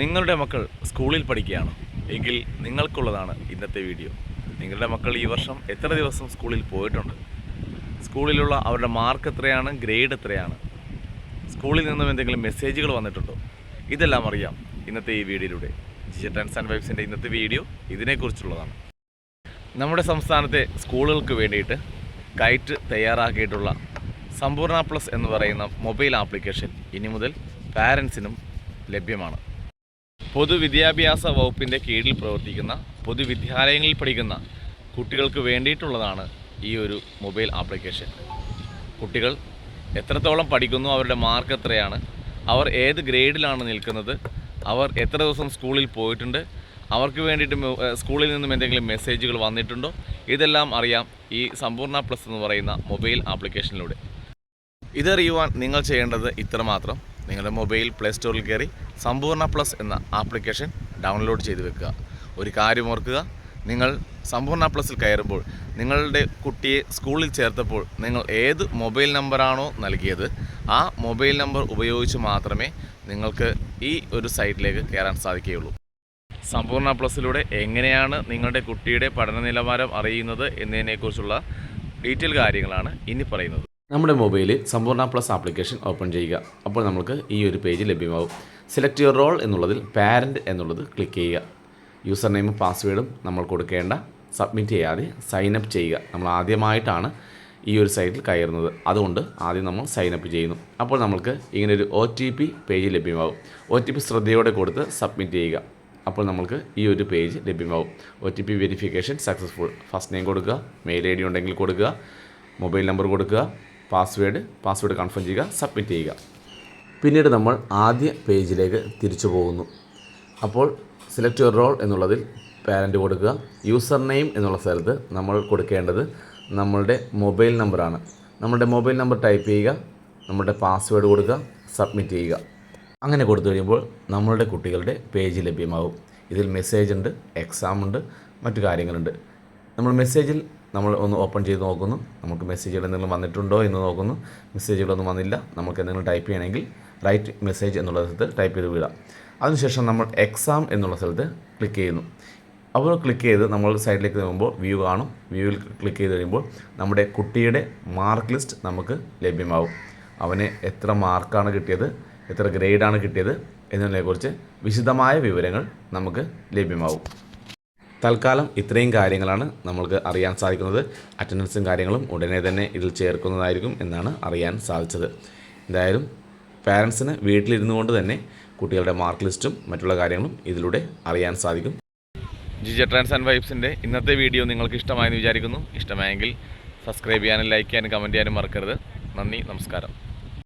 നിങ്ങളുടെ മക്കൾ സ്കൂളിൽ പഠിക്കുകയാണ്. എങ്കിൽ നിങ്ങൾക്കുള്ളതാണ് ഇന്നത്തെ വീഡിയോ. നിങ്ങളുടെ മക്കൾ ഈ വർഷം എത്ര ദിവസം സ്കൂളിൽ പോയിട്ടുണ്ട്? സ്കൂളിലുള്ള അവരുടെ മാർക്ക് എത്രയാണ്? ഗ്രേഡ് എത്രയാണ്? സ്കൂളിൽ നിന്നും എന്തെങ്കിലും മെസ്സേജുകൾ വന്നിട്ടുണ്ടോ? ഇതെല്ലാം അറിയാം ഇന്നത്തെ ഈ വീഡിയോയിലൂടെ. ജിജ ട്രാൻസ് ആൻഡ് വൈബ്സിന്റെ ഇന്നത്തെ വീഡിയോ ഇതിനെക്കുറിച്ചുള്ളതാണ്. നമ്മുടെ സംസ്ഥാനത്തെ സ്കൂളുകൾക്ക് വേണ്ടിയിട്ട് കൈറ്റ് തയ്യാറാക്കിയിട്ടുള്ള സമ്പൂർണ പ്ലസ് എന്ന് പറയുന്ന മൊബൈൽ ആപ്ലിക്കേഷൻ ഇനി മുതൽ പാരൻസിനും ലഭ്യമാണ്. പൊതുവിദ്യാഭ്യാസ വകുപ്പിന്റെ കീഴിൽ പ്രവർത്തിക്കുന്ന പൊതുവിദ്യാലയങ്ങളിൽ പഠിക്കുന്ന കുട്ടികൾക്ക് വേണ്ടിയിട്ടുള്ളതാണ് ഈ ഒരു മൊബൈൽ ആപ്ലിക്കേഷൻ. കുട്ടികൾ എത്രത്തോളം പഠിക്കുന്നു അവരുടെ മാർക്ക് എത്രയാണ് അവർ ഏത് ഗ്രേഡിലാണ് നിൽക്കുന്നത് അവർ എത്ര ദിവസം സ്കൂളിൽ പോയിട്ടുണ്ട് അവർക്ക് വേണ്ടിയിട്ട് സ്കൂളിൽ നിന്നും എന്തെങ്കിലും മെസ്സേജുകൾ വന്നിട്ടുണ്ടോ ഇതെല്ലാം അറിയാം ഈ സമ്പൂർണ പ്ലസ് എന്ന് പറയുന്ന മൊബൈൽ ആപ്ലിക്കേഷനിലൂടെ. ഇതറിയുവാൻ നിങ്ങൾ ചെയ്യേണ്ടത് ഇത്രമാത്രം. നിങ്ങളുടെ മൊബൈൽ പ്ലേ സ്റ്റോറിൽ കയറി സമ്പൂർണ പ്ലസ് എന്ന ആപ്ലിക്കേഷൻ ഡൗൺലോഡ് ചെയ്ത് വെക്കുക. ഒരു കാര്യം ഓർക്കുക നിങ്ങൾ സമ്പൂർണ പ്ലസിൽ കയറുമ്പോൾ നിങ്ങളുടെ കുട്ടിയെ സ്കൂളിൽ ചേർത്തപ്പോൾ നിങ്ങൾ ഏത് മൊബൈൽ നമ്പറാണോ നൽകിയത് ആ മൊബൈൽ നമ്പർ ഉപയോഗിച്ച് മാത്രമേ നിങ്ങൾക്ക് ഈ ഒരു സൈറ്റിലേക്ക് കയറാൻ സാധിക്കുകയുള്ളൂ. സമ്പൂർണ പ്ലസ്സിലൂടെ എങ്ങനെയാണ് നിങ്ങളുടെ കുട്ടിയുടെ പഠന നിലവാരം അറിയുന്നത് എന്നതിനെക്കുറിച്ചുള്ള ഡീറ്റെയിൽ കാര്യങ്ങളാണ് ഇനി പറയുന്നത്. നമ്മുടെ മൊബൈലിൽ സമ്പൂർണ പ്ലസ് ആപ്ലിക്കേഷൻ ഓപ്പൺ ചെയ്യുക. അപ്പോൾ നമുക്ക് ഈ ഒരു പേജ് ലഭ്യമാവും. സെലക്ട് യുവർ റോൾ എന്നുള്ളതിൽ പാരന്റ് എന്നുള്ളത് ക്ലിക്ക് ചെയ്യുക. യൂസർ നെയിമും പാസ്വേഡും നമ്മൾ കൊടുക്കേണ്ട. സബ്മിറ്റ് ചെയ്യാതെ സൈൻ അപ്പ് ചെയ്യുക. നമ്മൾ ആദ്യമായിട്ടാണ് ഈ ഒരു സൈറ്റിൽ കയറുന്നത്. അതുകൊണ്ട് ആദ്യം നമ്മൾ സൈൻ അപ്പ് ചെയ്യുന്നു. അപ്പോൾ നമുക്ക് ഇങ്ങനെ ഒരു ഒ ടി പി പേജ് ലഭ്യമാവും. ഒ ടി പി ശ്രദ്ധയോടെ കൊടുത്ത് സബ്മിറ്റ് ചെയ്യുക. അപ്പോൾ നമുക്ക് ഈ ഒരു പേജ് ലഭ്യമാവും. O T P verification successful first name കൊടുക്കുക. മെയിൽ ഐ ഡി ഉണ്ടെങ്കിൽ കൊടുക്കുക. മൊബൈൽ നമ്പർ കൊടുക്കുക. പാസ്വേഡ് പാസ്വേഡ് കൺഫേം ചെയ്യുക സബ്മിറ്റ് ചെയ്യുക. പിന്നീട് നമ്മൾ ആദ്യ പേജിലേക്ക് തിരിച്ചു പോകുന്നു. അപ്പോൾ സെലക്ട് യുവർ റോൾ എന്നുള്ളതിൽ പാരന്റ് കൊടുക്കുക. യൂസർ നെയിം എന്നുള്ള സ്ഥലത്ത് നമ്മൾ കൊടുക്കേണ്ടത് നമ്മളുടെ മൊബൈൽ നമ്പറാണ് നമ്മളുടെ മൊബൈൽ നമ്പർ ടൈപ്പ് ചെയ്യുക നമ്മളുടെ പാസ്വേഡ് കൊടുക്കുക സബ്മിറ്റ് ചെയ്യുക. അങ്ങനെ കൊടുത്തു കഴിയുമ്പോൾ നമ്മളുടെ കുട്ടികളുടെ പേജ് ലഭ്യമാകും ഇതിൽ മെസ്സേജ് ഉണ്ട് എക്സാം ഉണ്ട് മറ്റു കാര്യങ്ങളുണ്ട്. നമ്മൾ മെസ്സേജിൽ നമ്മൾ ഒന്ന് ഓപ്പൺ ചെയ്ത് നോക്കുന്നു. നമുക്ക് മെസ്സേജുകൾ എന്തെങ്കിലും വന്നിട്ടുണ്ടോ എന്ന് നോക്കുന്നു. മെസ്സേജുകളൊന്നും വന്നില്ല. നമുക്ക് എന്തെങ്കിലും ടൈപ്പ് ചെയ്യണമെങ്കിൽ റൈറ്റ് മെസ്സേജ് എന്നുള്ള സ്ഥലത്ത് ടൈപ്പ് ചെയ്ത് വിടാം. അതിനുശേഷം നമ്മൾ എക്സാം എന്നുള്ള സ്ഥലത്ത് ക്ലിക്ക് ചെയ്യുന്നു. അപ്പോൾ ക്ലിക്ക് ചെയ്ത് നമ്മൾ സൈഡിലേക്ക് നോക്കുമ്പോൾ വ്യൂ കാണും. വ്യൂവിൽ ക്ലിക്ക് ചെയ്ത് കഴിയുമ്പോൾ നമ്മുടെ കുട്ടിയുടെ മാർക്ക് ലിസ്റ്റ് നമുക്ക് ലഭ്യമാവും. അവന് എത്ര മാർക്കാണ് കിട്ടിയത് എത്ര ഗ്രേഡാണ് കിട്ടിയത് എന്നതിനെക്കുറിച്ച് വിശദമായ വിവരങ്ങൾ നമുക്ക് ലഭ്യമാവും. തൽക്കാലം ഇത്രയും കാര്യങ്ങളാണ് നമ്മൾക്ക് അറിയാൻ സാധിക്കുന്നത്. അറ്റൻഡൻസും കാര്യങ്ങളും ഉടനെ തന്നെ ഇതിൽ ചേർക്കുന്നതായിരിക്കും എന്നാണ് അറിയാൻ സാധിച്ചത്. എന്തായാലും പാരൻസിന് വീട്ടിലിരുന്നു കൊണ്ട് തന്നെ കുട്ടികളുടെ മാർക്ക് ലിസ്റ്റും മറ്റുള്ള കാര്യങ്ങളും ഇതിലൂടെ അറിയാൻ സാധിക്കും. ജിജ ട്രാൻസ് ആൻഡ് വൈബ്സിന്റെ ഇന്നത്തെ വീഡിയോ നിങ്ങൾക്ക് ഇഷ്ടമായെന്ന് വിചാരിക്കുന്നു. ഇഷ്ടമായെങ്കിൽ സബ്സ്ക്രൈബ് ചെയ്യാനും ലൈക്ക് ചെയ്യാനും കമന്റ് ചെയ്യാനും മറക്കരുത്. നന്ദി നമസ്കാരം.